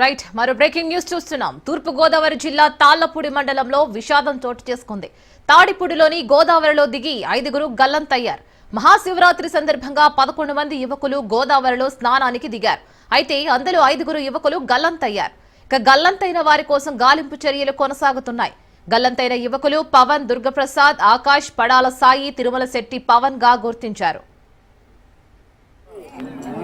Right మరో breaking news చూస్తున్నాం. తూర్పు గోదావరి జిల్లా తాళ్ళపూడి మండలంలో విషాదం చోటు చేసుకుంది. తాడిపూడిలోని గోదావరిలో దిగి ఐదుగురు గల్లంతయ్యారు. మహాశివరాత్రి సందర్భంగా పదకొండు మంది యువకులు గోదావరిలో స్నానానికి దిగారు. అయితే అందులో ఐదుగురు యువకులు గల్లంతయ్యారు. ఇక గల్లంతైన వారి కోసం గాలింపు చర్యలు కొనసాగుతున్నాయి. గల్లంతైన యువకులు పవన్ దుర్గప్రసాద్ ఆకాష్ పడాల సాయి తిరుమల శెట్టి పవన్గా గుర్తించారు.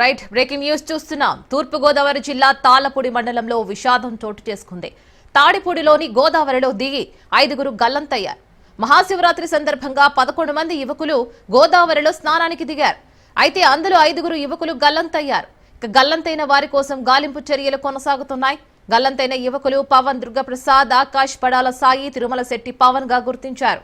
రైట్ బ్రేకింగ్ న్యూస్ చూస్తున్నాం. తూర్పు గోదావరి జిల్లా తాళ్ళపూడి మండలంలో విషాదం చోటు చేసుకుంది. తాడిపూడిలోని గోదావరిలో దిగి ఐదుగురు గల్లంతయ్యారు. మహాశివరాత్రి సందర్భంగా పదకొండు మంది యువకులు గోదావరిలో స్నానానికి దిగారు. అయితే అందులో ఐదుగురు యువకులు గల్లంతయ్యారు. ఇక గల్లంతైన వారి కోసం గాలింపు చర్యలు కొనసాగుతున్నాయి. గల్లంతైన యువకులు పవన్ దుర్గప్రసాద్ ఆకాష్ పడాల సాయి తిరుమల శెట్టి పవన్గా గుర్తించారు.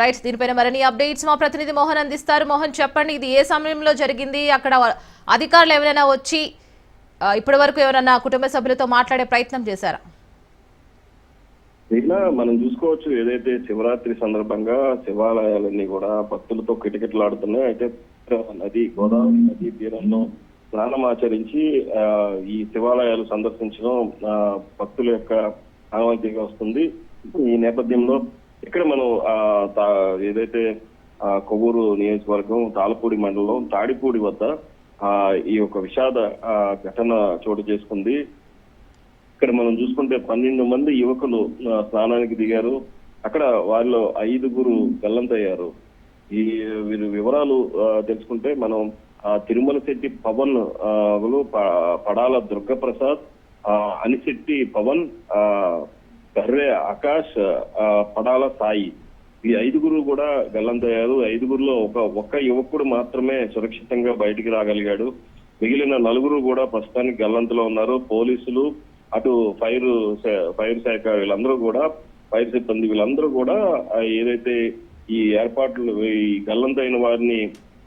రైట్ దీనిపైన మరిన్ని అప్డేట్స్ మా ప్రతినిధి మోహన్ అందిస్తారు. మోహన్ చెప్పండి ఇది ఏ సమయంలో జరిగింది? అక్కడ అధికారులు ఎవరైనా వచ్చి ఇప్పటి వరకు ఎవరైనా కుటుంబ సభ్యులతో మాట్లాడే ప్రయత్నం చేశారా? ఇలా మనం చూసుకోవచ్చు ఏదైతే శివరాత్రి సందర్భంగా శివాలయాలన్నీ కూడా భక్తులతో కిటకిటలాడుతున్నాయి. అయితే నది గోదావరి నదీ తీరంలో స్నానం ఆచరించి ఈ శివాలయాలు సందర్శించడం భక్తుల యొక్క ఆనవాయితీగా వస్తుంది. ఈ నేపథ్యంలో ఇక్కడ మనం తా- ఏదైతే కొవ్వూరు నియోజకవర్గం తాళపూడి మండలం తాడిపూడి వద్ద ఈ యొక్క విషాద ఘటన చోటు చేసుకుంది. ఇక్కడ మనం చూసుకుంటే పన్నెండు మంది యువకులు స్నానానికి దిగారు. అక్కడ వారిలో ఐదుగురు గల్లంతయ్యారు. ఈ వీరి వివరాలు తెలుసుకుంటే మనం తిరుమల శెట్టి పవన్ ప- పడాల దుర్గప్రసాద్ అనిశెట్టి పవన్ ఆకాష్ ఆ, పడాల సాయి ఈ ఐదుగురు కూడా గల్లంతయ్యారు ఐదుగురులో ఒక ఒక్క యువకుడు మాత్రమే సురక్షితంగా బయటికి రాగలిగాడు. మిగిలిన నలుగురు కూడా ప్రస్తుతానికి గల్లంతలో ఉన్నారు. పోలీసులు అటు ఫైర్ శా- ఫైర్ శాఖ వీళ్ళందరూ కూడా ఫైర్ సిబ్బంది వీళ్ళందరూ కూడా ఏదైతే ఈ ఏర్పాట్లు ఈ గల్లంతైన వారిని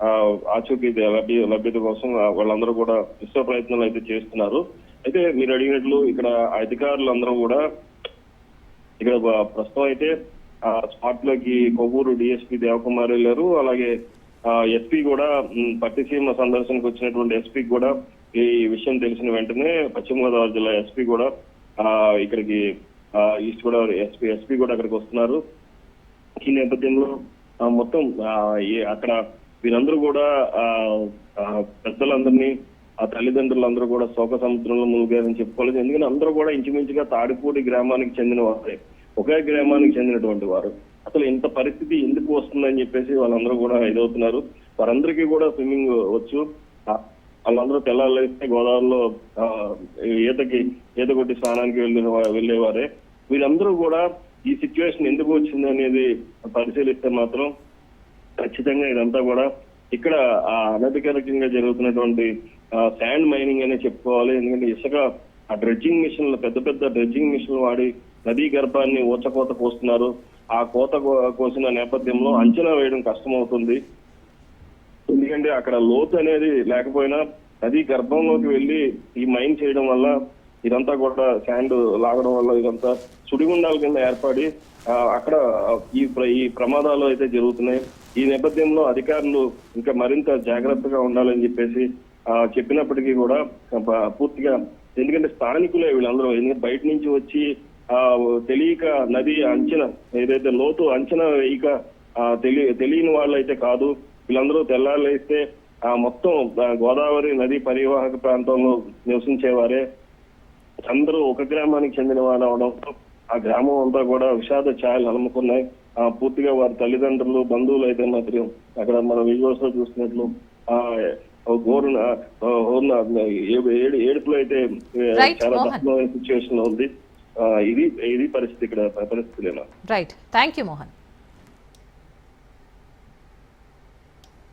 ఆ, ఆచూకీ లభ్య లభ్యత కోసం వాళ్ళందరూ కూడా విశ్వ ప్రయత్నాలు అయితే చేస్తున్నారు. అయితే మీరు అడిగినట్లు ఇక్కడ అధికారులందరూ కూడా ఇక్కడ ప్రస్తుతం అయితే ఆ స్పాట్లోకి కొవ్వూరు డిఎస్పీ దేవకుమార్ వెళ్ళారు. అలాగే ఎస్పీ కూడా పట్టిసీమ సందర్శనకు వచ్చినటువంటి ఎస్పీ కూడా ఈ విషయం తెలిసిన వెంటనే పశ్చిమ గోదావరి జిల్లా ఎస్పీ కూడా ఆ ఇక్కడికి ఆ, ఈస్ట్ గోదావరి ఎస్పీ ఎస్పీ కూడా అక్కడికి వస్తున్నారు. ఈ నేపథ్యంలో ఆ, మొత్తం అక్కడ వీరందరూ కూడా ఆ, ఆ, పెద్దలందరినీ ఆ తల్లిదండ్రులందరూ కూడా శోక సముద్రంలో మునిగారని చెప్పుకోలేదు ఎందుకంటే అందరూ కూడా ఇంచుమించుగా తాడిపూడి గ్రామానికి చెందిన వారే. ఒకే గ్రామానికి చెందినటువంటి వారు. అసలు ఇంత పరిస్థితి ఎందుకు వస్తుందని చెప్పేసి వాళ్ళందరూ కూడా ఇదవుతున్నారు. వారందరికీ కూడా స్విమ్మింగ్ వచ్చు. వాళ్ళందరూ తెల్లాలేస్తే గోదావరిలో ఈతకి ఈత కొట్టి స్నానానికి వెళ్ళిన వెళ్ళేవారే. వీరందరూ కూడా ఈ సిచ్యువేషన్ ఎందుకు వచ్చింది అనేది పరిశీలిస్తే మాత్రం ఖచ్చితంగా ఇదంతా కూడా ఇక్కడ ఆ అనధికారికంగా జరుగుతున్నటువంటి శాండ్ మైనింగ్ అనే చెప్పుకోవాలి. ఎందుకంటే ఇసుక ఆ డ్రెడ్జింగ్ మిషన్లు పెద్ద పెద్ద డ్రెడ్జింగ్ మిషన్లు వాడి నదీ గర్భాన్ని ఊచకోత కోస్తున్నారు ఆ కోత కో- కోసిన నేపథ్యంలో అంచనా వేయడం కష్టమవుతుంది. ఎందుకంటే అక్కడ లోతు అనేది లేకపోయినా నదీ గర్భంలోకి వెళ్ళి ఈ మైన్ చేయడం వల్ల ఇదంతా కూడా శాండ్ లాగడం వల్ల ఇదంతా సుడిగుండాల కింద ఏర్పడి అక్కడ ఈ ప్ర- ఈ ప్రమాదాలు అయితే జరుగుతున్నాయి. ఈ నేపథ్యంలో అధికారులు ఇంకా మరింత జాగ్రత్తగా ఉండాలని చెప్పేసి చెప్పినప్పటికీ కూడా ప- పూర్తిగా ఎందుకంటే స్థానికులే వీళ్ళందరూ. ఎందుకంటే బయట నుంచి వచ్చి తెలియక నది అంచనా ఏదైతే లోతు అంచనా వేయక ఆ, తెలి తెలియని వాళ్ళు అయితే కాదు వీళ్ళందరూ తెల్లారులేస్తే ఆ మొత్తం గోదావరి నది పరివాహక ప్రాంతంలో నివసించేవారే. అందరూ ఒక గ్రామానికి చెందిన వారు అవడంతో ఆ గ్రామం అంతా కూడా విషాద ఛాయలు అలుముకున్నాయి. ఆ పూర్తిగా వారి తల్లిదండ్రులు బంధువులు అయితే మాత్రం అక్కడ మనం విజువల్స్లో చూసినట్లు ఆ గోరు ఏడు ఏడుపులో అయితే చాలా. దట్టమైన సిచ్యువేషన్లో ఉంది. ఇది ఇది పరిస్థితి ఇక్కడ పరిస్థితి లేనా రైట్ థ్యాంక్ యూ మోహన్